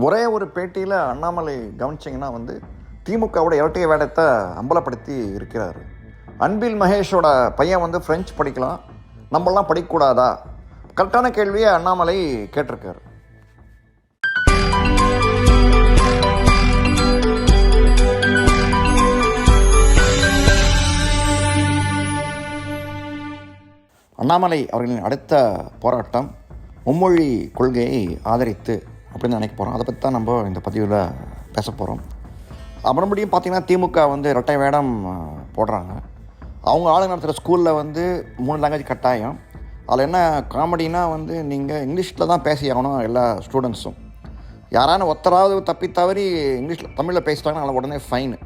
ஒரே ஒரு பேட்டியில் அண்ணாமலை கவனிச்சிங்கன்னா வந்து திமுகவோட இரட்டை வேடத்தை அம்பலப்படுத்தி இருக்கிறார். அன்பில் மகேஷோட பையன் வந்து ஃப்ரெஞ்சு படிக்கலாம். நம்மளாம் படிக்கக்கூடாதா? கரெக்டான கேள்வியை அண்ணாமலை கேட்டிருக்காரு. அண்ணாமலை அவர்களின் அடுத்த போராட்டம் மும்மொழி கொள்கையை ஆதரித்து அப்படின்னு நினைக்க போகிறோம் அதை பற்றி தான் நம்ம இந்த பதிவில் பேச போகிறோம் மறுபடியும் பார்த்திங்கன்னா திமுக வந்து இரட்டை வேடம் போடுறாங்க. அவங்க ஆளுங்க நடத்துகிற ஸ்கூலில் வந்து மூணு லாங்குவேஜ் கட்டாயம். அதில் என்ன காமெடினா வந்து நீங்கள் இங்கிலீஷில் தான் பேசி ஆகணும் எல்லா ஸ்டூடெண்ட்ஸும் யாரான ஒத்தராவது தப்பி தவறி இங்கிலீஷில் தமிழில் பேசிட்டாங்கன்னா அதில் உடனே ஃபைனு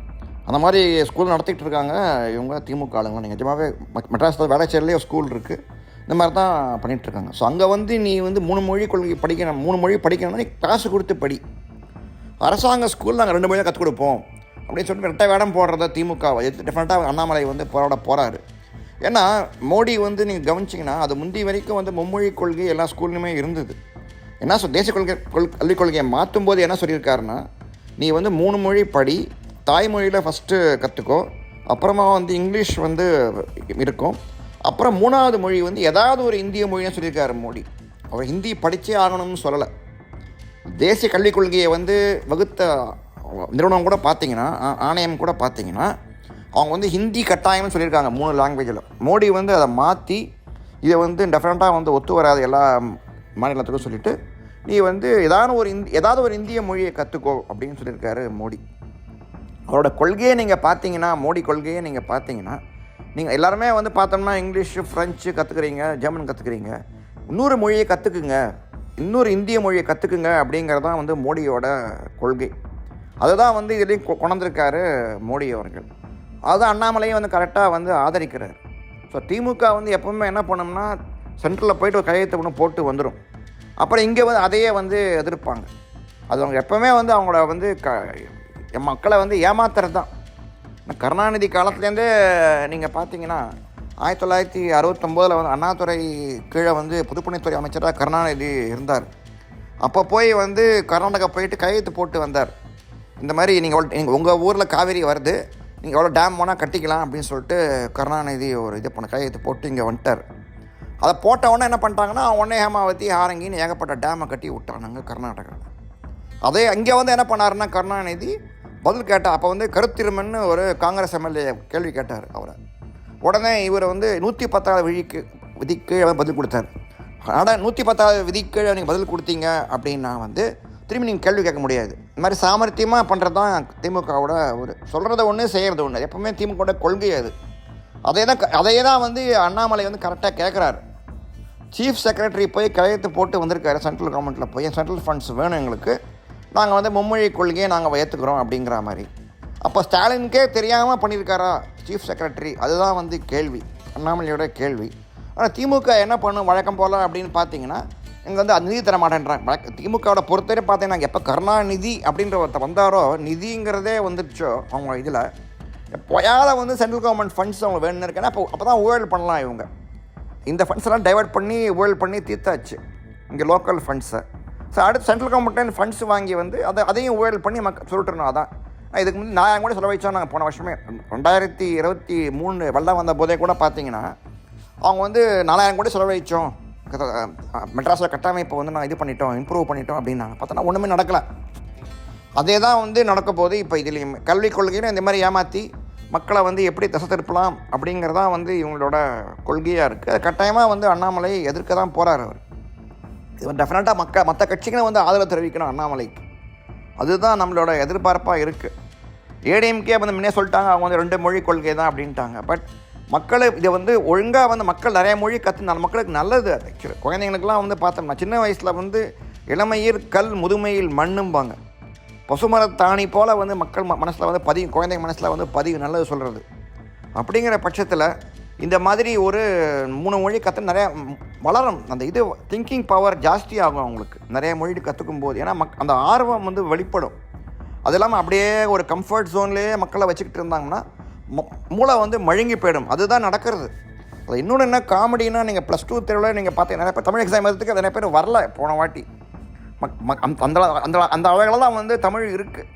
அந்த மாதிரி ஸ்கூல் நடத்திக்கிட்டு இருக்காங்க இவங்க திமுக ஆளுங்க. நீங்கள் நிஜமாகவே மெட்ராஸில் வேளச்சேரிலேயே ஸ்கூல் இருக்குது இந்த மாதிரி தான் பண்ணிகிட்டு இருக்காங்க ஸோ அங்கே வந்து நீ வந்து மூணு மொழி கொள்கை படிக்கணும் மூணு மொழி படிக்கணும்னா நீ காசு கொடுத்து படி. அரசாங்க ஸ்கூல் நாங்கள் ரெண்டு மொழியாக கற்றுக் கொடுப்போம். அப்படின்னு சொல்லிட்டு ரெட்டை வேடம் போடுறத திமுக டெஃபினட்டாக அண்ணாமலை வந்து போராட போகிறாரு ஏன்னா மோடி வந்து நீங்கள் கவனிச்சிங்கன்னா அது முந்தி வரைக்கும் வந்து மும்மொழி கொள்கை எல்லா ஸ்கூல்லையுமே இருந்தது. என்ன சொல் தேசிய கொள்கை கொள் கல்விக் கொள்கையை மாற்றும் போது என்ன சொல்லியிருக்காருன்னா நீ வந்து மூணு மொழி படி தாய்மொழியில் ஃபஸ்ட்டு கற்றுக்கோ அப்புறமா வந்து இங்கிலீஷ் வந்து இருக்கும். அப்புறம் மூணாவது மொழி வந்து ஏதாவது ஒரு இந்திய மொழின்னு சொல்லியிருக்காரு மோடி. அவர் ஹிந்தி படித்தே ஆகணும்னு சொல்லலை. தேசிய கல்விக் கொள்கையை வந்து வகுத்த நிறுவனம் கூட பார்த்தீங்கன்னா ஆணையம் கூட பார்த்தீங்கன்னா அவங்க வந்து ஹிந்தி கட்டாயம்னு சொல்லியிருக்காங்க மூணு லாங்குவேஜில் மோடி வந்து அதை மாற்றி இதை வந்து டெஃபினட்டாக வந்து ஒத்து வராது எல்லா மாநிலத்துக்கும் சொல்லிட்டு நீ வந்து ஏதாவது ஒரு இந்தி ஏதாவது ஒரு இந்திய மொழியை கற்றுக்கோ அப்படின்னு சொல்லியிருக்காரு மோடி. அவரோட கொள்கையை நீங்கள் பார்த்தீங்கன்னா மோடி கொள்கையை நீங்கள் பார்த்தீங்கன்னா நீங்கள் எல்லாருமே வந்து பார்த்தோம்னா இங்கிலீஷு ஃப்ரெஞ்சு கற்றுக்குறீங்க ஜெர்மன் கற்றுக்குறீங்க இன்னொரு மொழியை கற்றுக்குங்க இன்னொரு இந்திய மொழியை கற்றுக்குங்க அப்படிங்கிறது தான் வந்து மோடியோட கொள்கை. அதுதான் வந்து இதுலேயும் கொ- கொண்டிருக்காரு மோடி அவர்கள். அதுதான் அண்ணாமலையும் வந்து கரெக்டாக வந்து ஆதரிக்கிறார். ஸோ திமுக வந்து எப்பவுமே என்ன பண்ணோம்னா சென்ட்ரலில் போயிட்டு ஒரு கையெழுத்து ஒன்று போட்டு வந்துடும் அப்புறம் இங்கே வந்து அதையே வந்து எதிர்ப்பாங்க. அது அவங்க எப்போவுமே வந்து அவங்கள வந்து க என் மக்களை வந்து ஏமாத்துறது தான் கருணாநிதி காலத்துலேருந்தே நீங்கள் பார்த்தீங்கன்னா ஆயிரத்தி தொள்ளாயிரத்தி அறுபத்தொம்போதில் வந்து அண்ணாதுறை கீழே வந்து பொதுப்பணித்துறை அமைச்சராக கருணாநிதி இருந்தார். அப்போ போய் வந்து கர்நாடகா போயிட்டு கையெழுத்து போட்டு வந்தார். இந்த மாதிரி நீங்கள் நீங்கள் உங்கள் ஊரில் காவேரி வருது நீங்கள் எவ்வளோ டேம் வேணால் கட்டிக்கலாம் அப்படின்னு சொல்லிட்டு கருணாநிதி ஒரு இது பண்ண கையெழுத்து போட்டு இங்கே வந்துட்டார். அதை போட்ட உடனே என்ன பண்ணிட்டாங்கன்னா உடனே ஹேமாவதி ஆரங்கின்னு ஏகப்பட்ட டேமை கட்டி விட்டானுங்க கர்நாடகாவில் அதே அங்கே வந்து என்ன பண்ணாருன்னா கருணாநிதி பதில் கேட்டால் அப்போ வந்து கருத்திருமன் ஒரு காங்கிரஸ் எம்எல்ஏ கேள்வி கேட்டார் அவரை. உடனே இவர் வந்து நூற்றி பத்தாவது விதிக்கு விதிக்கு பதில் கொடுத்தாரு. ஆனால் நூற்றி பத்தாவது விதிக்கு நீங்கள் பதில் கொடுத்தீங்க அப்படின்னா வந்து திரும்பி நீங்கள் கேள்வி கேட்க முடியாது. இந்த மாதிரி சாமர்த்தியமாக பண்ணுறது தான் திமுகவோட ஒரு சொல்கிறத ஒன்று செய்கிறது ஒன்று எப்பவுமே திமுகவோட கொள்கை அது. அதே தான் அதே தான் வந்து அண்ணாமலை வந்து கரெக்டாக கேட்குறாரு சீஃப் செக்ரட்டரி போய் கையெழுத்து போட்டு வந்திருக்காரு சென்ட்ரல் கவர்மெண்ட்டில் போய். சென்ட்ரல் ஃபண்ட்ஸ் வேணும் எங்களுக்கு. நாங்கள் வந்து மும்மொழி கொள்கையை நாங்கள் ஏற்றுக்கிறோம் அப்படிங்கிற மாதிரி. அப்போ ஸ்டாலினுக்கே தெரியாமல் பண்ணியிருக்காரா? சீஃப் செக்ரட்டரி அதுதான் வந்து கேள்வி. அண்ணாமலையோட கேள்வி. ஆனால் திமுக என்ன பண்ணும்? வழக்கம் போல் அப்படின்னு பார்த்தீங்கன்னா இங்கே வந்து அது நிதி தர மாட்டேன்றாங்க. வழக்க திமுகவோட பொறுத்தவரை பார்த்தீங்கன்னா எப்போ கருணாநிதி அப்படின்ற ஒருத்தர் வந்தாரோ நிதிங்கிறதே வந்துடுச்சோ அவங்க இதில். எப்போயாவது வந்து சென்ட்ரல் கவர்மெண்ட் ஃபண்ட்ஸ் அவங்க வேணும்னு இருக்கேன்னா அப்போ அப்போ தான் ஊழல் பண்ணலாம் இவங்க. இந்த ஃபண்ட்ஸ் எல்லாம் டைவர்ட் பண்ணி ஊழல் பண்ணி தீர்த்தாச்சு. இங்கே லோக்கல் ஃபண்ட்ஸை ஸோ அடுத்து சென்ட்ரல் கவர்மெண்ட்லேருந்து ஃபண்ட்ஸ் வாங்கி வந்து அதை அதையும் ஊழல் பண்ணி மக்க சொல்லிட்டுருணும் அதான் இதுக்கு முந்தைய நான் கூட செலவழிச்சோம் நாங்கள் போன வருஷமே ரெண்டாயிரத்தி இருபத்தி மூணு வெள்ளம் வந்த போதே கூட பார்த்தீங்கன்னா அவங்க வந்து நாலாயிரம் கோடி செலவழித்தோம் மெட்ராஸில் கட்டமைப்பை வந்து நான் இது பண்ணிட்டோம் இம்ப்ரூவ் பண்ணிட்டோம் அப்படின்னாங்க. பார்த்தோன்னா ஒன்றுமே நடக்கலை. அதே தான் வந்து நடக்க போது இப்போ இதுலேயும். கல்விக் கொள்கையில இந்த மாதிரி ஏமாற்றி மக்களை வந்து எப்படி திசை திருப்பலாம் அப்படிங்கிறதான் வந்து இவங்களோட கொள்கையாக இருக்குது அது கட்டாயமாக வந்து அண்ணாமலை எதிர்க்க தான் போகிறார் அவர். டெஃபினட்டாக மக்க மற்ற கட்சிகளும் வந்து ஆதரவு தெரிவிக்கணும் அண்ணாமலைக்கு அதுதான் நம்மளோட எதிர்பார்ப்பாக இருக்குது ஏடிஎம்கே வந்து முன்னே சொல்லிட்டாங்க அவங்க வந்து ரெண்டு மொழி கொள்கை தான் அப்படின்ட்டாங்க. பட் மக்கள் இதை வந்து ஒழுங்காக வந்து மக்கள் நிறைய மொழி கற்று நல்ல மக்களுக்கு நல்லது அது ஆக்சுவலி குழந்தைங்களுக்குலாம் வந்து பார்த்தோம்னா சின்ன வயசில் வந்து இளமையில் கல் முதுமையில் மண்ணும்பாங்க. பசுமரத்தாணி போல் வந்து மக்கள் ம மனசில் வந்து பதிவு குழந்தைங்க மனசில் வந்து பதிவு நல்லது சொல்கிறது அப்படிங்கிற பட்சத்தில் இந்த மாதிரி ஒரு மூணு மொழி கற்று நிறையா வளரும். அந்த இது திங்கிங் பவர் ஜாஸ்தி ஆகும் அவங்களுக்கு. நிறைய மொழி கற்றுக்கும் போது. ஏன்னா மக் அந்த ஆர்வம் வந்து வெளிப்படும். அது இல்லாமல் அப்படியே ஒரு கம்ஃபர்ட் ஜோன்லேயே மக்களை வச்சுக்கிட்டு இருந்தாங்கன்னா மூளை வந்து மழுங்கி போயிடும். அதுதான் நடக்கிறது. அது இன்னொன்று என்ன காமெடினா நீங்கள் ப்ளஸ் டூ தேர்வில் நீங்கள் பார்த்தீங்க நிறைய பேர் தமிழ் எக்ஸாம் எழுதுறதுக்கு நிறைய பேர் வரல போன வாட்டி. மக் அந்த அந்த அந்த அந்த அளவில் தான் வந்து தமிழ் இருக்குது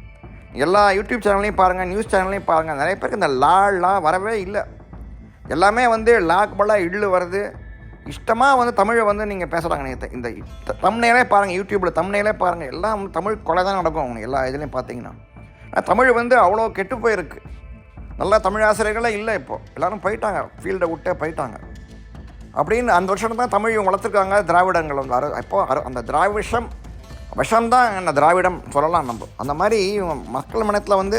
எல்லா யூடியூப் சேனல்லையும் பாருங்கள் நியூஸ் சேனல்லையும் பாருங்கள் நிறைய பேருக்கு இந்த லா லா வரவே இல்லை. எல்லாமே வந்து லாக்பலாக பதிலாக இள்ளு வருது. இஷ்டமாக வந்து தமிழை வந்து நீங்கள் பேசுகிறாங்க நீங்கள் இந்த தமிழ்நேரே பாருங்கள் யூடியூப்பில் தமிழ்நேரே பாருங்கள் எல்லாம் தமிழ் கொலை தான் நடக்கும் அவங்க எல்லா இதுலேயும் பார்த்தீங்கன்னா ஆனால் தமிழ் வந்து அவ்வளோ கெட்டு போயிருக்கு. நல்லா தமிழ் ஆசிரியர்களே இல்லை இப்போது எல்லோரும் போயிட்டாங்க ஃபீல்டை விட்டே போயிட்டாங்க. அப்படின்னு அந்த வருஷம் தான் தமிழ் வளர்த்துருக்காங்க திராவிடங்கள் வந்து. அரு இப்போ அரு அந்த திராவிஷம் விஷம்தான் என்ன திராவிடம் சொல்லலாம் நம்ம. அந்த மாதிரி மக்கள் மனத்தில் வந்து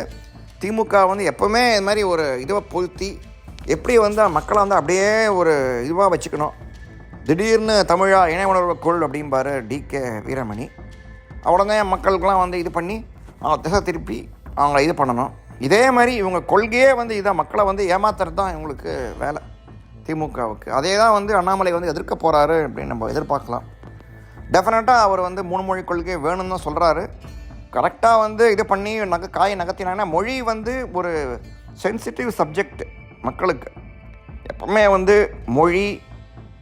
திமுக வந்து எப்போவுமே இது மாதிரி ஒரு இதுவை பொருத்தி எப்படி வந்து மக்களை வந்து அப்படியே ஒரு இதுவாக வச்சுக்கணும். திடீர்னு தமிழா இணை உணர்வு கொள் அப்படிம்பாரு டிகே வீரமணி. உடனே மக்களுக்கெல்லாம் வந்து இது பண்ணி அவங்க திசை திருப்பி அவங்கள இது பண்ணணும். இதே மாதிரி இவங்க கொள்கையே வந்து இதான் மக்களை வந்து ஏமாத்துறது தான் இவங்களுக்கு வேலை. திமுகவுக்கு. அதே தான் வந்து அண்ணாமலை வந்து எதிர்க்க போகிறாரு அப்படின்னு நம்ம எதிர்பார்க்கலாம். டெஃபினட்டாக அவர் வந்து மூணு மொழி கொள்கை வேணும்னு தான் சொல்கிறாரு கரெக்டாக வந்து இது பண்ணி நக காயை நகர்த்தினாங்கன்னா மொழி வந்து ஒரு சென்சிட்டிவ் சப்ஜெக்ட் மக்களுக்கு. எப்பவுமே வந்து மொழி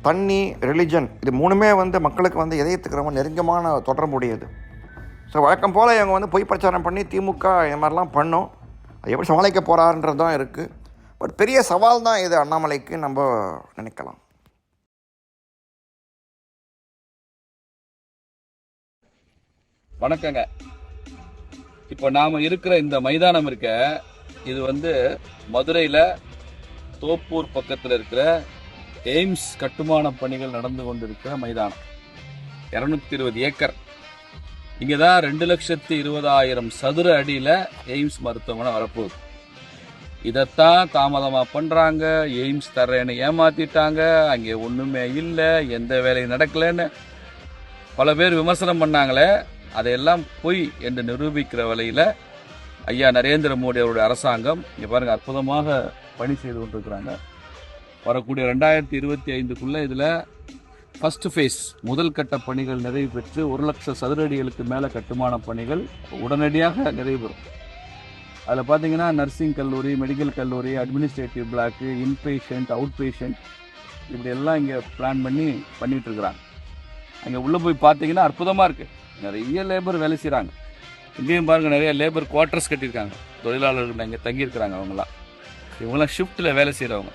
தண்ணி ரிலிஜன் இது மூணுமே வந்து மக்களுக்கு வந்து இதயத்துக்கு ரொம்ப நெருக்கமான தொடர்புடையது. ஸோ வழக்கம் போல் இவங்க வந்து பொய் பிரச்சாரம் பண்ணி திமுக இந்த மாதிரிலாம் பண்ணும். அது எப்படி சமாளிக்க போகிறாருன்றது தான் இருக்குது பட் பெரிய சவால் தான் இது அண்ணாமலைக்கு நம்ம நினைக்கலாம். வணக்கங்க. இப்போ நாம் இருக்கிற இந்த மைதானம் இருக்க இது வந்து மதுரையில் தோப்பூர் பக்கத்தில் இருக்கிற எய்ம்ஸ் கட்டுமான பணிகள் நடந்து கொண்டிருக்கிற மைதானம். இரநூத்தி இருபது ஏக்கர். இங்கே தான் ரெண்டு லட்சத்தி இருபதாயிரம் சதுர அடியில் எய்ம்ஸ் மருத்துவமனை வரப்போகுது. இதைத்தான் தாமதமாக பண்ணுறாங்க எய்ம்ஸ் தர்றேன்னு ஏமாத்திட்டாங்க. அங்கே ஒன்றுமே இல்லை. எந்த வேலையும் நடக்கலைன்னு பல பேர் விமர்சனம் பண்ணாங்களே. அதையெல்லாம் பொய் என்று நிரூபிக்கிற வழியில் ஐயா நரேந்திர மோடி அவருடைய அரசாங்கம் இங்கே பாருங்கள் அற்புதமாக பணி செய்து கொண்டிருக்கிறாங்க. வரக்கூடிய ரெண்டாயிரத்தி இருபத்தி ஐந்துக்குள்ளே இதில் ஃபஸ்ட்டு ஃபேஸ் முதல் கட்ட பணிகள் நிறைவு பெற்று ஒரு லட்சம் சதுர அடிகளுக்கு மேலே கட்டுமான பணிகள் உடனடியாக நிறைவு பெறும். அதில் பார்த்தீங்கன்னா நர்சிங் கல்லூரி மெடிக்கல் கல்லூரி administrative block inpatient out patient இப்படி எல்லாம் இங்கே பிளான் பண்ணி பண்ணிகிட்ருக்குறாங்க அங்கே உள்ளே போய் பார்த்தீங்கன்னா அற்புதமாக இருக்குது நிறைய லேபர் வேலை செய்கிறாங்க இங்கேயும் பாருங்கள் நிறைய லேபர் குவார்ட்டர்ஸ் கட்டியிருக்காங்க. தொழிலாளர்கள் இங்கே தங்கியிருக்கிறாங்க அவங்களாம் இவங்களாம் ஷிஃப்ட்டில் வேலை செய்கிறவங்க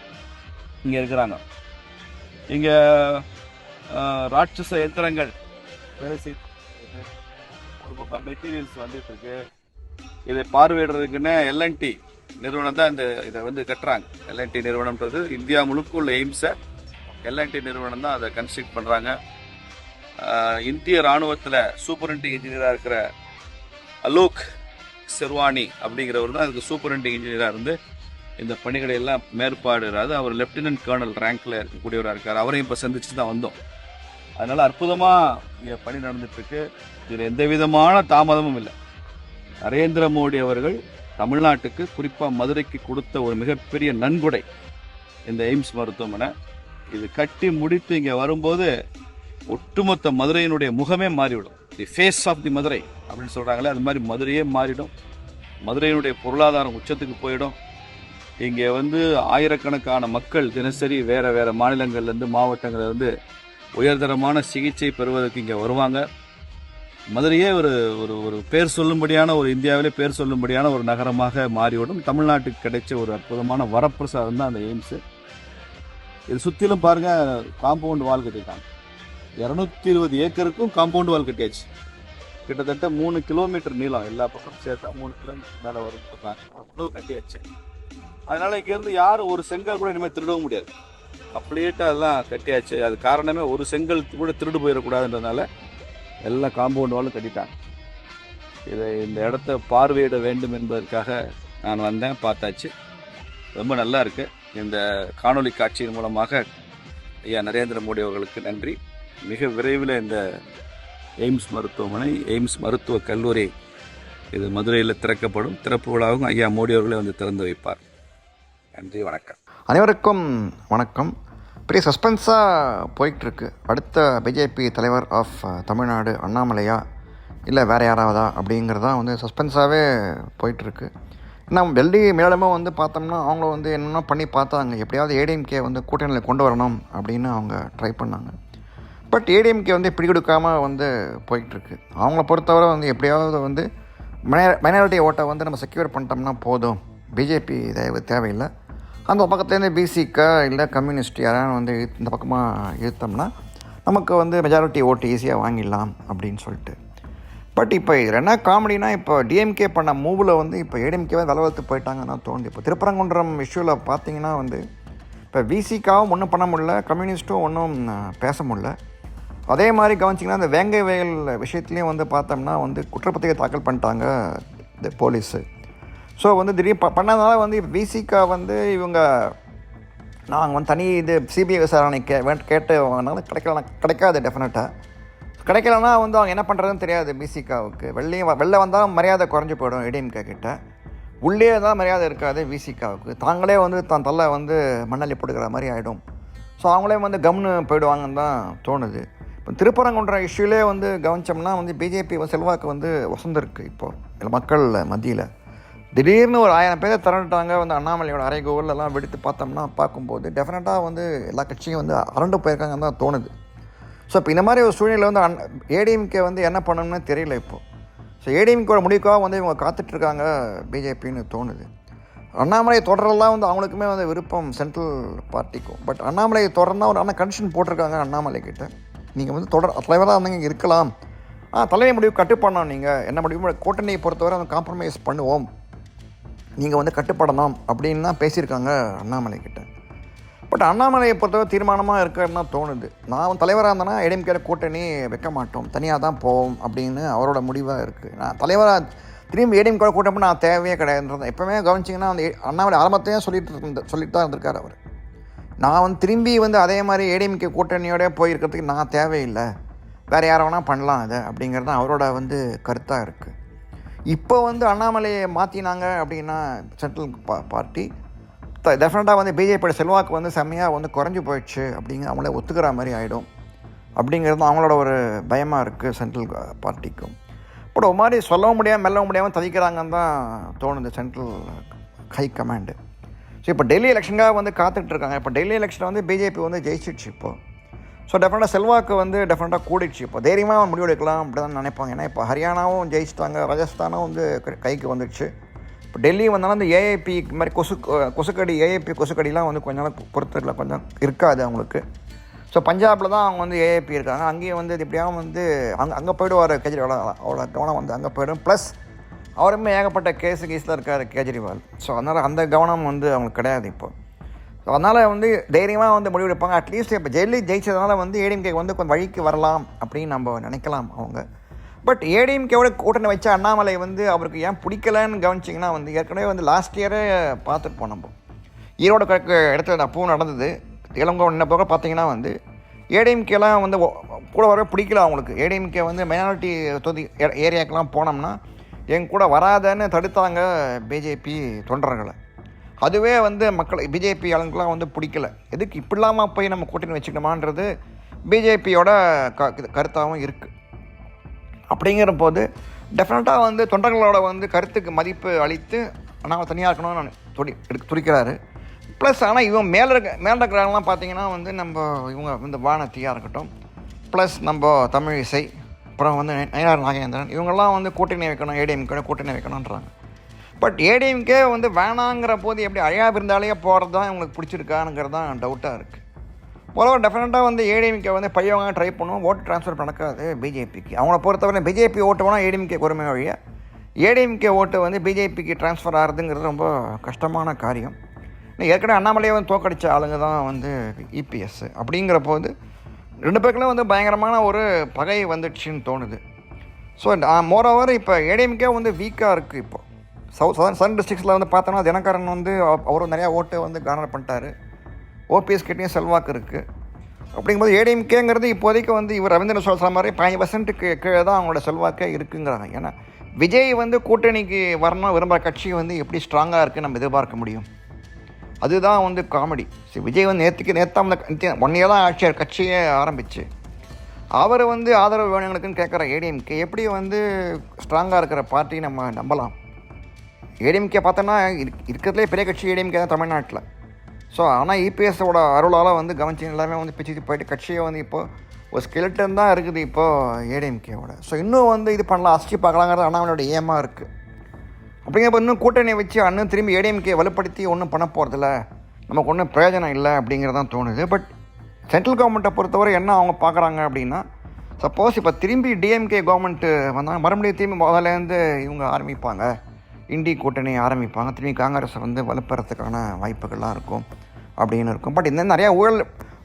இங்கே இருக்கிறாங்க. இங்கே ராட்சச எந்திரங்கள் வேலை செய் ஒரு பக்கம் மெட்டீரியல்ஸ் வந்துட்டு இருக்கு இதை பார்வையிடுறதுக்குன்னு எல்என்டி நிறுவனம் தான் இந்த இதை வந்து கட்டுறாங்க. எல்என்டி நிறுவனம்ன்றது இந்தியா முழுக்க உள்ள எய்ம்ஸை எல்என்டி நிறுவனம் தான் அதை கன்ஸ்ட்ரக்ட் பண்ணுறாங்க இந்திய ராணுவத்தில் சூப்பரண்டிங் இன்ஜினியராக இருக்கிற அலோக் செர்வானி அப்படிங்கிறவர் தான் அதுக்கு சூப்பரண்டிங் இன்ஜினியராக இருந்து இந்த பணிகளை எல்லாம் மேற்பாடுறாரு அவர் லெப்டினன்ட் கர்னல் ரேங்க்ல இருக்கக்கூடியவராக இருக்கார். அவரையும் இப்போ சந்திச்சு தான் வந்தோம். அதனால அற்புதமாக இங்கே பணி நடந்துட்டு இருக்கு இதில் எந்த விதமான தாமதமும் இல்லை. நரேந்திர மோடி அவர்கள் தமிழ்நாட்டுக்கு குறிப்பாக மதுரைக்கு கொடுத்த ஒரு மிகப்பெரிய நன்கொடை இந்த எய்ம்ஸ் மருத்துவமனை. இது கட்டி முடித்து இங்கே வரும்போது ஒட்டுமொத்த மதுரையினுடைய முகமே மாறிவிடும். The face of the Madurai அப்படின்னு சொல்கிறாங்களே அது மாதிரி மதுரையே மாறிடும். மதுரையினுடைய பொருளாதாரம் உச்சத்துக்கு போயிடும். இங்கே வந்து ஆயிரக்கணக்கான மக்கள் தினசரி வேறு வேறு மாநிலங்கள்லேருந்து மாவட்டங்கள்லேருந்து உயர்தரமான சிகிச்சை பெறுவதற்கு இங்கே வருவாங்க. மதுரையே ஒரு ஒரு ஒரு பேர் சொல்லும்படியான ஒரு இந்தியாவிலே பேர் சொல்லும்படியான ஒரு நகரமாக மாறிவிடும். தமிழ்நாட்டுக்கு கிடைச்ச ஒரு அற்புதமான வரப்பிரசாதம் தான் அந்த எய்ம்ஸு. இது சுற்றிலும் பாருங்க காம்பவுண்ட் வால் கட்டிட்டாங்க இரநூத்தி இருபது ஏக்கருக்கும் காம்பவுண்ட் வால் கட்டியாச்சு. கிட்டத்தட்ட மூணு கிலோமீட்டர் நீளம் எல்லா பக்கம் சேர்த்தா மூணு கிலோமீட்டர் மேலே வரும். கட்டியாச்சு. அதனால இங்கேருந்து யாரும் ஒரு செங்கல் கூட இனிமேல் திருடவும் முடியாது. கம்ப்ளீட்டாக அதெல்லாம் கட்டியாச்சு. அது காரணமே ஒரு செங்கல் கூட திருடு போயிடக்கூடாதுன்றதுனால எல்லாம் காம்பவுண்ட் வாலும் கட்டிட்டாங்க. இதை இந்த இடத்த பார்வையிட வேண்டும் என்பதற்காக நான் வந்தேன் பார்த்தாச்சு. ரொம்ப நல்லா இருக்குது இந்த காணொலி காட்சியின் மூலமாக ஐயா நரேந்திர மோடி அவர்களுக்கு நன்றி. மிக விரைவில் இந்த எய்ம்ஸ் மருத்துவமனை எய்ம்ஸ் மருத்துவக் கல்லூரி இது மதுரையில் திறக்கப்படும். திறப்பு விழாவும் ஐயா மோடி அவர்களே வந்து திறந்து வைப்பார். நன்றி வணக்கம். அனைவருக்கும் வணக்கம். பெரிய சஸ்பென்ஸாக போயிட்டுருக்கு அடுத்த பிஜேபி தலைவர் ஆஃப் தமிழ்நாடு அண்ணாமலையா? இல்லை வேறு யாராவதா? அப்படிங்கிறதான் வந்து சஸ்பென்ஸாகவே போயிட்டுருக்கு நம்ம டெல்லி மேலமும் வந்து பார்த்தோம்னா அவங்கள வந்து என்னென்ன பண்ணி பார்த்தாங்க. எப்படியாவது ஏடிஎம்கே வந்து கூட்டணியில் கொண்டு வரணும் அப்படின்னு அவங்க ட்ரை பண்ணாங்க. பட் ஏடிஎம்கே வந்து பிடி கொடுக்காமல் வந்து போயிட்டுருக்கு அவங்கள பொறுத்தவரை வந்து எப்படியாவது வந்து மைனாரிட்டி ஓட்டை வந்து நம்ம செக்யூர் பண்ணிட்டோம்னா போதும். பிஜேபி தேவை தேவையில்லை. அந்த பக்கத்துலேருந்து பிசிக்கா இல்லை கம்யூனிஸ்ட் யாராவது வந்து இந்த பக்கமாக இழுத்தோம்னா நமக்கு வந்து மெஜாரிட்டி ஓட்டு ஈஸியாக வாங்கிடலாம் அப்படின்னு சொல்லிட்டு. பட் இப்போ இதில் என்ன காமெடினா இப்போ டிஎம்கே பண்ண மூவில் வந்து இப்போ ஏடிஎம்கேவே வந்து விலவத்து போயிட்டாங்கன்னு தான் தோணுது. இப்போ திருப்பரங்குன்றம் இஷ்யூவில் பார்த்தீங்கன்னா வந்து இப்போ விசிக்காவும் ஒன்றும் பண்ண முடியல கம்யூனிஸ்ட்டும் ஒன்றும் பேச முடில அதே மாதிரி கவனிச்சிங்கன்னா இந்த வேங்கை வயல் விஷயத்துலேயும் வந்து பார்த்தோம்னா வந்து குற்றப்பத்திரிகை தாக்கல் பண்ணிட்டாங்க இந்த போலீஸு. ஸோ வந்து திடீர் ப பண்ணதுனால வந்து விசிகா வந்து இவங்க நாங்கள் வந்து தனி இது சிபிஐ விசாரணை கே கேட்டு கேட்டவங்கனால கிடைக்கல கிடைக்காது டெஃபினட்டாக கிடைக்கலன்னா வந்து அவங்க என்ன பண்ணுறதுன்னு தெரியாது விசிகாவுக்கு வெள்ளையும் வெளில வந்தால் மரியாதை குறைஞ்சி போயிடும் ஏடிஎம்கே கிட்ட. உள்ளே தான் மரியாதை இருக்காது விசிகாவுக்கு தாங்களே வந்து தான் தலை வந்து மண்ணள்ளி போட்டுக்கிற மாதிரி ஆகிடும் ஸோ அவங்களே வந்து கம்னு போயிடுவாங்கன்னு தான் தோணுது. இப்போ திருப்பரங்குன்ற இஷ்யூலே வந்து கவனித்தோம்னா வந்து பிஜேபி செல்வாக்கு வந்து வசந்திருக்கு இப்போது மக்கள் மத்தியில். திடீர்னு ஒரு ஆயிரம் பேரை திரண்டுட்டாங்க. வந்து அண்ணாமலையோட அரை எல்லாம் வெடித்து பார்த்தோம்னா பார்க்கும்போது டெஃபினட்டாக வந்து எல்லா கட்சியும் வந்து அரண்டு போயிருக்காங்கன்னு தான் தோணுது. ஸோ இப்போ இந்த மாதிரி ஒரு சூழ்நிலை வந்து அன் ஏடிஎம்கே வந்து என்ன பண்ணணும்னு தெரியல இப்போது ஸோ ஏடிஎம்கோட முடிவுக்காக வந்து இவங்க காத்துட்ருக்காங்க பிஜேபின்னு தோணுது. அண்ணாமலை தொடரெல்லாம் வந்து அவங்களுக்குமே வந்து விருப்பம் சென்ட்ரல் பார்ட்டிக்கும் பட் அண்ணாமலை தொடர்னா ஒரு ஆனால் கண்டிஷன் போட்டிருக்காங்க அண்ணாமலை கிட்ட. நீங்கள் வந்து தொடர் தலைவராக இருந்தாங்க இருக்கலாம். ஆ தலைமை முடிவு கட்டுப்படணும் நீங்கள் என்ன முடிவு? கூட்டணியை பொறுத்தவரை வந்து காம்ப்ரமைஸ் பண்ணுவோம். நீங்கள் வந்து கட்டுப்படணும் அப்படின்னு தான் பேசியிருக்காங்க அண்ணாமலை கிட்ட. பட் அண்ணாமலையை பொறுத்தவரை தீர்மானமாக இருக்காருன்னு தான் தோணுது. நான் தலைவராக இருந்தேன்னா ஏடிஎம்கேல கூட்டணி வைக்க மாட்டோம். தனியாக தான் போவோம் அப்படின்னு அவரோட முடிவாக இருக்குது நான் தலைவராக திரும்பி ஏடிஎம்கே கூட்டம் நான் தேவையே கிடையாதுன்றது எப்போவுமே கவனிச்சிங்கன்னா அந்த அண்ணாமலை ஆரம்பத்தையும் சொல்லிட்டு இருந்த சொல்லிட்டு தான் இருந்திருக்கார் அவர். நான் வந்து திரும்பி வந்து அதே மாதிரி ஏடிஎம்கே கூட்டணியோட போயிருக்கிறதுக்கு நான் தேவையில்லை. வேறு யாரை வேணால் பண்ணலாம் அதை அப்படிங்கிறது தான் அவரோட வந்து கருத்தாக இருக்குது இப்போ வந்து அண்ணாமலையை மாற்றினாங்க அப்படின்னா சென்ட்ரல் பா பார்ட்டி டெஃபினட்டாக வந்து பிஜேபியோட செல்வாக்கு வந்து செம்மையாக வந்து குறைஞ்சி போயிடுச்சு அப்படிங்கிற அவங்களே ஒத்துக்கிற மாதிரி ஆகிடும் அப்படிங்கிறது அவங்களோட ஒரு பயமாக இருக்குது சென்ட்ரல் பார்ட்டிக்கும் இப்போ ஒரு மாதிரி சொல்லவும் முடியாமல் மெல்லவும் முடியாமல் தவிக்கிறாங்கன்னு தான் தோணுது சென்ட்ரல் ஹை கமாண்டு ஸோ இப்போ டெல்லி எலெக்ஷனுக்காக வந்து காத்துட்டு இருக்காங்க. இப்போ டெல்லி எலெக்ஷனில் வந்து பிஜேபி வந்து ஜெயிச்சிடுச்சு இப்போ. ஸோ டெஃபினட்டாக செல்வாக்கு வந்து டெஃபினட்டாக கூடிடுச்சு. இப்போ தைரியமாக முடிவு எடுக்கலாம் அப்படி தான் நினைப்பாங்க. ஏன்னா இப்போ ஹரியானாவும் ஜெயிச்சிட்டாங்க ராஜஸ்தானும் வந்து கைக்கு வந்துடுச்சு. இப்போ டெல்லி வந்தாலும் இந்த ஏஐபி மாதிரி கொசு கொசுக்கடி ஏஐபி கொசுக்கடிலாம் வந்து கொஞ்ச நாள் பொறுத்தரில் கொஞ்சம் இருக்காது அவங்களுக்கு. ஸோ பஞ்சாபில் தான் அவங்க வந்து ஏஐபி இருக்காங்க. அங்கேயும் வந்து இது எப்படியாவது வந்து அங்கே அங்கே போயிடுவார் கெஜ்ரிவால். அவ்வளோ கவனம் வந்து அங்கே போயிடும். ப்ளஸ் அவருமே ஏகப்பட்ட கேஸு கேஸில் இருக்கார் கேஜ்ரிவால். ஸோ அதனால் அந்த கவனம் வந்து அவங்களுக்கு கிடையாது இப்போ. ஸோ அதனால் வந்து தைரியமாக வந்து முடிவெடுப்பாங்க அட்லீஸ்ட் இப்போ டெல்லி ஜெயிச்சதுனால வந்து ஏடிஎம்கே வந்து கொஞ்சம் வழிக்கு வரலாம் அப்படின்னு நம்ம நினைக்கலாம் அவங்க. பட் ஏடிஎம்கேவோட கூட்டணி வச்ச அண்ணாமலை வந்து அவருக்கு ஏன் பிடிக்கலன்னு கவனிச்சிங்கன்னா வந்து ஏற்கனவே வந்து லாஸ்ட் இயரே பார்த்துட்டு போனோம் நம்ம. ஈரோடு கிழக்கு இடத்துல அப்பவும் நடந்தது. இளங்கோ என்ன போக பார்த்தீங்கன்னா வந்து ஏடிஎம்கேலாம் வந்து கூட வரவே பிடிக்கல அவங்களுக்கு. ஏடிஎம்கே வந்து மைனாரிட்டி தொகுதி ஏ- ஏரியாக்கெலாம் போனோம்னா என் கூட வராதன்னு தடுத்தாங்க பிஜேபி தொண்டர்களை. அதுவே வந்து மக்களை பிஜேபி ஆளுங்கெலாம் வந்து பிடிக்கல. எதுக்கு இப்படிலாமா போய் நம்ம கூட்டணி வச்சுக்கணுமான்றது பிஜேபியோட க கருத்தாகவும் இருக்குது அப்படிங்கிற போது டெஃபினட்டாக வந்து தொண்டர்களோட வந்து கருத்துக்கு மதிப்பு அளித்து நான் தனியாக இருக்கணும்னு நான் துடி எடுக்க துடிக்கிறாரு. ப்ளஸ் ஆனால் இவன் மேலே இருக்க மேலே இருக்கிறாங்கலாம் பார்த்தீங்கன்னா வந்து நம்ம இவங்க இந்த வானத்தியாக இருக்கட்டும். ப்ளஸ் நம்ம தமிழ் இசை அப்புறம் வந்து நயனார் நாகேந்திரன் இவங்கெல்லாம் வந்து கூட்டணி வைக்கணும் ஏடிஎம்கே கூட்டணி வைக்கணுன்றாங்க பட் ஏடிஎம்கே வந்து வேணாங்கிற போது எப்படி அழையா இருந்தாலே போகிறது தான் இவங்களுக்கு பிடிச்சிருக்கானுங்கிறது தான் டவுட்டாக இருக்குது போல டெஃபினட்டாக வந்து ஏடிஎம்கே வந்து பையவங்க ட்ரை பண்ணுவோம் ஓட்டு ட்ரான்ஸ்ஃபர் நடக்காது பிஜேபிக்கு அவங்கள பொறுத்தவரை பிஜேபி ஓட்டு வேணால் ஏடிஎம்கே குறைமை வழியா ஏடிஎம்கே ஓட்டு வந்து பிஜேபிக்கு ட்ரான்ஸ்ஃபர் ஆகிறதுங்கிறது ரொம்ப கஷ்டமான காரியம். ஏற்கனவே அண்ணாமலையை வந்து தோக்கடித்த ஆளுங்க தான் வந்து இபிஎஸ் அப்படிங்கிற போது ரெண்டு பேருக்குலாம் வந்து பயங்கரமான ஒரு பகை வந்துடுச்சுன்னு தோணுது. ஸோ மோரோவர் இப்போ ஏடிஎம்கே வந்து வீக்காக இருக்குது இப்போது சவு சதன் சதன் டிஸ்ட்ரிக்ஸில் வந்து பார்த்தோன்னா தினகரன் வந்து அவரும் நிறையா ஓட்டு வந்து கார்னர் பண்ணிட்டாரு. ஓபிஎஸ் கிட்டேயும் செல்வாக்கு இருக்குது அப்படிங்கும்போது ஏடிஎம்கேங்கிறது இப்போதைக்கு வந்து இவர் ரவீந்திர சொல்கிற மாதிரி பதினஞ்சு பர்சன்ட்டுக்கு கீழே தான் அவங்களோட செல்வாக்கே இருக்குங்கிறாங்க. ஏன்னா விஜய் வந்து கூட்டணிக்கு வரணும் விரும்புகிற கட்சி வந்து எப்படி ஸ்ட்ராங்காக இருக்குன்னு நம்ம எதிர்பார்க்க முடியும். அதுதான் வந்து காமெடி சரி விஜய் வந்து நேற்றுக்கு நேற்றாம் ஒன் இயர் தான் ஆட்சியர் கட்சியே ஆரம்பிச்சு. அவர் வந்து ஆதரவு வேணுங்களுக்குன்னு கேட்குற ஏடிஎம்கே எப்படி வந்து ஸ்ட்ராங்காக இருக்கிற பார்ட்டி நம்ம நம்பலாம். ஏடிஎம்கே பார்த்தோன்னா இருக்கிறதுலே பெரிய கட்சி ஏடிஎம்கே தான் தமிழ்நாட்டில். ஸோ ஆனால் இபிஎஸோட அருளால் வந்து கவனிச்சு எல்லாமே வந்து பிச்சு போயிட்டு கட்சியை வந்து இப்போது ஒரு ஸ்கெலட்டன் தான் இருக்குது இப்போது ஏடிஎம்கேவோட. ஸோ இன்னும் வந்து இது பண்ணலாம் அசிச்சு பார்க்கலாங்கிறது அண்ணாமலையோட ஏமாக இருக்குது அப்படிங்கிறப்ப இன்னும் கூட்டணியை வச்சு அண்ணன் திரும்பி ஏடிஎம்கே வலுப்படுத்தி ஒன்றும் பண்ண போகிறதில்ல நமக்கு ஒன்றும் பிரயோஜனம் இல்லை அப்படிங்கிறதான் தோணுது. பட் சென்ட்ரல் கவர்மெண்ட்டை பொறுத்தவரை என்ன அவங்க பார்க்குறாங்க அப்படின்னா சப்போஸ் இப்போ திரும்பி டிஎம்கே கவர்மெண்ட்டு வந்தாங்க மறுபடியும் திரும்பி முதலேருந்து இவங்க ஆரம்பிப்பாங்க. இண்டி கூட்டணி ஆரம்பிப்பாங்க. திரும்பி காங்கிரஸை வந்து வலுப்புறதுக்கான வாய்ப்புகள்லாம் இருக்கும் அப்படின்னு இருக்கும். பட் இந்த நிறையா ஊழல்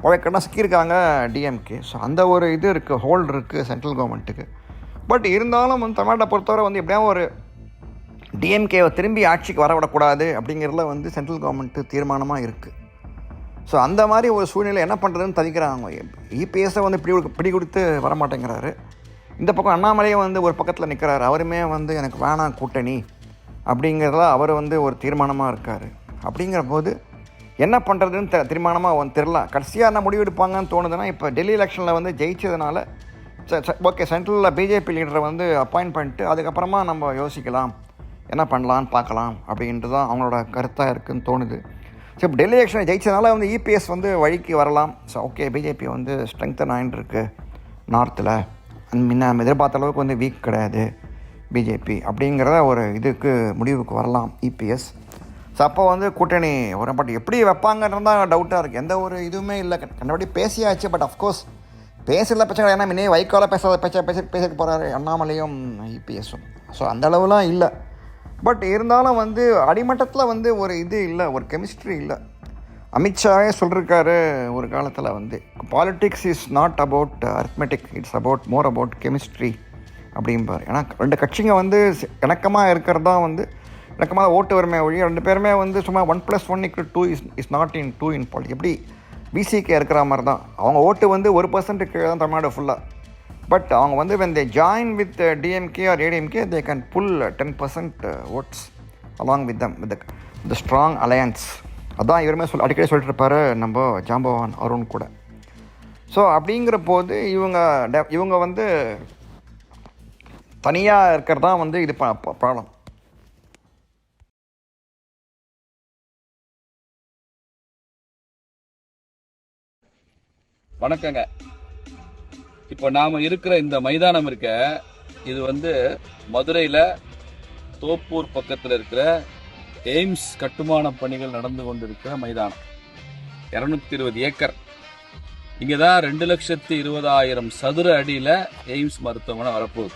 வழக்கெல்லாம் சிக்கியிருக்காங்க டிஎம்கே ஸோ அந்த ஒரு இது இருக்குது ஹோல்டு இருக்குது சென்ட்ரல் கவர்மெண்ட்டுக்கு பட் இருந்தாலும் வந்து தமிழ்நாட்டை பொறுத்தவரை வந்து எப்படியாவது ஒரு டிஎம்கேவை திரும்பி ஆட்சிக்கு வரவிடக்கூடாது அப்படிங்கிறதுல வந்து சென்ட்ரல் கவர்மெண்ட்டு தீர்மானமாக இருக்குது ஸோ அந்த மாதிரி ஒரு சூழ்நிலை என்ன பண்ணுறதுன்னு தவிக்கிறாங்க. இபிஎஸை வந்து பிடி கொடு பிடி கொடுத்து வரமாட்டேங்கிறாரு. இந்த பக்கம் அண்ணாமலையை வந்து ஒரு பக்கத்தில் நிற்கிறாரு அவருமே வந்து எனக்கு வேணாம் கூட்டணி அப்படிங்கிறதுல அவர் வந்து ஒரு தீர்மானமாக இருக்கார். அப்படிங்கிற போது என்ன பண்ணுறதுன்னு தெ தீர்மானமாக வந்து தெரில கடைசியாக என்ன முடிவு எடுப்பாங்கன்னு தோணுதுன்னா இப்போ டெல்லி எலெக்ஷனில் வந்து ஜெயிச்சதுனால ஓகே சென்ட்ரலில் பிஜேபி லீடரை வந்து அப்பாயிண்ட் பண்ணிட்டு அதுக்கப்புறமா நம்ம யோசிக்கலாம். என்ன பண்ணலான்னு பார்க்கலாம் அப்படின்ட்டு தான் அவங்களோட கருத்தாக இருக்குதுன்னு தோணுது. ஸோ இப்போ டெல்லி எலெக்ஷனை ஜெயிச்சதுனால வந்து இபிஎஸ் வந்து வழிக்கு வரலாம். ஸோ ஓகே பிஜேபி வந்து ஸ்ட்ரெங்தன் ஆகிட்டு இருக்கு நார்த்தில் முன்ன எதிர்பார்த்த அளவுக்கு வந்து வீக் கிடையாது. பிஜேபி அப்படிங்கிறத ஒரு இதுக்கு முடிவுக்கு வரலாம் இபிஎஸ் ஸோ அப்போ வந்து கூட்டணி வரும். பட் எப்படி வைப்பாங்கன்றது தான் டவுட்டாக இருக்குது எந்த ஒரு இதுவுமே இல்லை. கண்டபடி பேசியாச்சு. பட் அஃப்கோர்ஸ் பேசல பிரச்சனை ஏன்னா முன்னே வைக்கோல பேசாத பேச பேச பேசிட்டு போகிறாரு அண்ணாமலையும் இபிஎஸும் ஸோ அந்த அளவுலாம் இல்லை. பட் இருந்தாலும் வந்து அடிமட்டத்தில் வந்து ஒரு இது இல்லை. ஒரு கெமிஸ்ட்ரி இல்லை. அமித்ஷாவே சொல்லியிருக்காரு ஒரு காலத்தில் வந்து politics is not about arithmetic it's about more about chemistry அப்படிம்பார். ஏன்னா ரெண்டு கட்சிங்க வந்து இணக்கமாக இருக்கிறது தான் வந்து இணக்கமாக ஓட்டு வறுமை வழி ரெண்டு பேருமே வந்து சும்மா ஒன் ப்ளஸ் ஒன் இக்கு two is is not in two in polity எப்படி பிசிகே இருக்கிற மாதிரி தான் அவங்க ஓட்டு வந்து ஒரு பர்சன்ட் கீழே தான் தமிழ்நாடு ஃபுல்லாக பட் அவங்க வந்து when they join with DMK or ADMK they can pull ten percent votes along with them with the strong alliance அதான் இவருமே சொல் அடிக்கடி சொல்லிட்டு இருப்பார் நம்ம ஜாம்பவான் அருண் கூட. ஸோ அப்படிங்கிற போது இவங்க இவங்க வந்து தனியாக இருக்கிறது தான் வந்து இது ப்ராப்ளம் வணக்கங்க. இப்போ நாம் இருக்கிற இந்த மைதானம் இருக்க இது வந்து மதுரையில் தோப்பூர் பக்கத்தில் இருக்கிற எய்ம்ஸ் கட்டுமான பணிகள் நடந்து கொண்டிருக்கிற மைதானம். இரநூத்தி இருபது ஏக்கர். இங்கே தான் ரெண்டு லட்சத்தி இருபதாயிரம் சதுர அடியில் எய்ம்ஸ் மருத்துவமனை வரப்போகுது.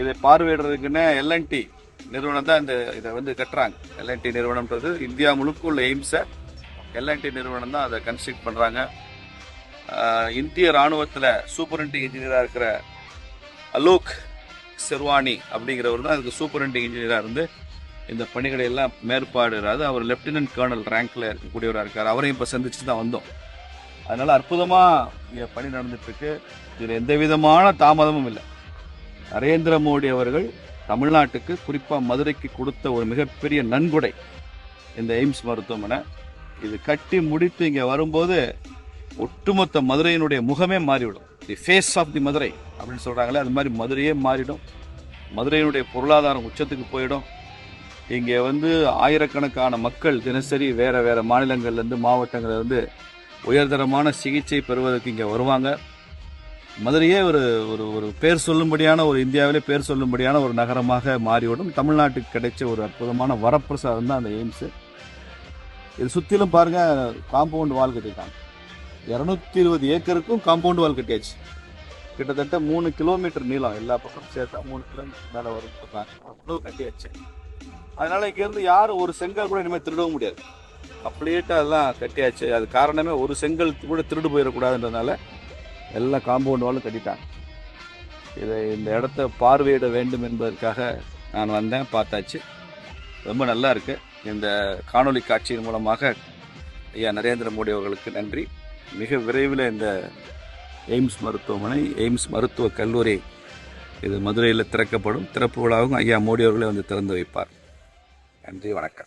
இதை பார்வையிடுறதுக்குன்னு எல்என்டி நிறுவனம் தான் இந்த இதை வந்து கட்டுறாங்க. எல்என்டி நிறுவனம்ன்றது இந்தியா முழுக்க உள்ள எய்ம்ஸை எல்என்டி நிறுவனம் தான் அதை கன்ஸ்ட்ரக்ட் பண்ணுறாங்க இந்திய ராணுவத்தில் சூப்பரண்டிங் இன்ஜினியராக இருக்கிற அலோக் செர்வானி அப்படிங்கிறவர் தான் அதுக்கு சூப்பரண்டிங் இன்ஜினியராக இருந்து இந்த பணிகளை எல்லாம் மேற்பாடுறாரு அவர் லெப்டினன்ட் கர்னல் ரேங்க்ல இருக்கக்கூடியவராக இருக்கார். அவரையும் இப்போ சந்திச்சு தான் வந்தோம். அதனால அற்புதமாக இங்கே பணி நடந்துட்டு இருக்கு. இதில் எந்த விதமான தாமதமும் இல்லை. நரேந்திர மோடி அவர்கள் தமிழ்நாட்டுக்கு குறிப்பாக மதுரைக்கு கொடுத்த ஒரு மிகப்பெரிய நன்கொடை இந்த எய்ம்ஸ் மருத்துவமனை. இது கட்டி முடித்து இங்கே வரும்போது ஒட்டுமொத்த மதுரையினுடைய முகமே மாறிவிடும். The face of the Madurai அப்படின்னு சொல்கிறாங்களே அது மாதிரி மதுரையே மாறிடும். மதுரையினுடைய பொருளாதாரம் உச்சத்துக்கு போயிடும். இங்கே வந்து ஆயிரக்கணக்கான மக்கள் தினசரி வேறு வேறு மாநிலங்கள்லேருந்து மாவட்டங்கள்லேருந்து உயர்தரமான சிகிச்சை பெறுவதற்கு இங்கே வருவாங்க. மதுரையே ஒரு ஒரு ஒரு பேர் சொல்லும்படியான ஒரு இந்தியாவிலே பேர் சொல்லும்படியான ஒரு நகரமாக மாறிவிடும். தமிழ்நாட்டுக்கு கிடைச்ச ஒரு அற்புதமான வரப்பிரசாதம் தான் அந்த எய்ம்ஸு. இது சுற்றிலும் பாருங்கள் காம்பவுண்ட் வால் கட்டியிருக்காங்க. இரநூத்தி இருபது ஏக்கருக்கும் காம்பவுண்ட் வால் கட்டியாச்சு. கிட்டத்தட்ட மூணு கிலோமீட்டர் நீளம் எல்லா பக்கம் சேர்த்தா மூணு கிலோமீட்டர் மேலே வரும். அவ்வளோ கட்டியாச்சு. அதனால் இங்கேருந்து யாரும் ஒரு செங்கல் கூட இனிமேல் திருடவும் முடியாது. கம்ப்ளீட்டாக அதெல்லாம் கட்டியாச்சு. அது காரணமே ஒரு செங்கல் கூட திருடு போயிடக்கூடாதுன்றதுனால எல்லாம் காம்பவுண்ட் வாலும் கட்டிட்டாங்க இதை இந்த இடத்த பார்வையிட வேண்டும் என்பதற்காக நான் வந்தேன் பார்த்தாச்சு. ரொம்ப நல்லா இருக்குது இந்த காணொளி காட்சியின் மூலமாக ஐயா நரேந்திர மோடி அவர்களுக்கு நன்றி. மிக விரைவில் இந்த எய்ம்ஸ் மருத்துவமனை எய்ம்ஸ் மருத்துவக் கல்லூரி இது மதுரையில் திறக்கப்படும். திறப்பு விழாவும் ஐயா மோடி அவர்களே வந்து திறந்து வைப்பார். நன்றி வணக்கம்.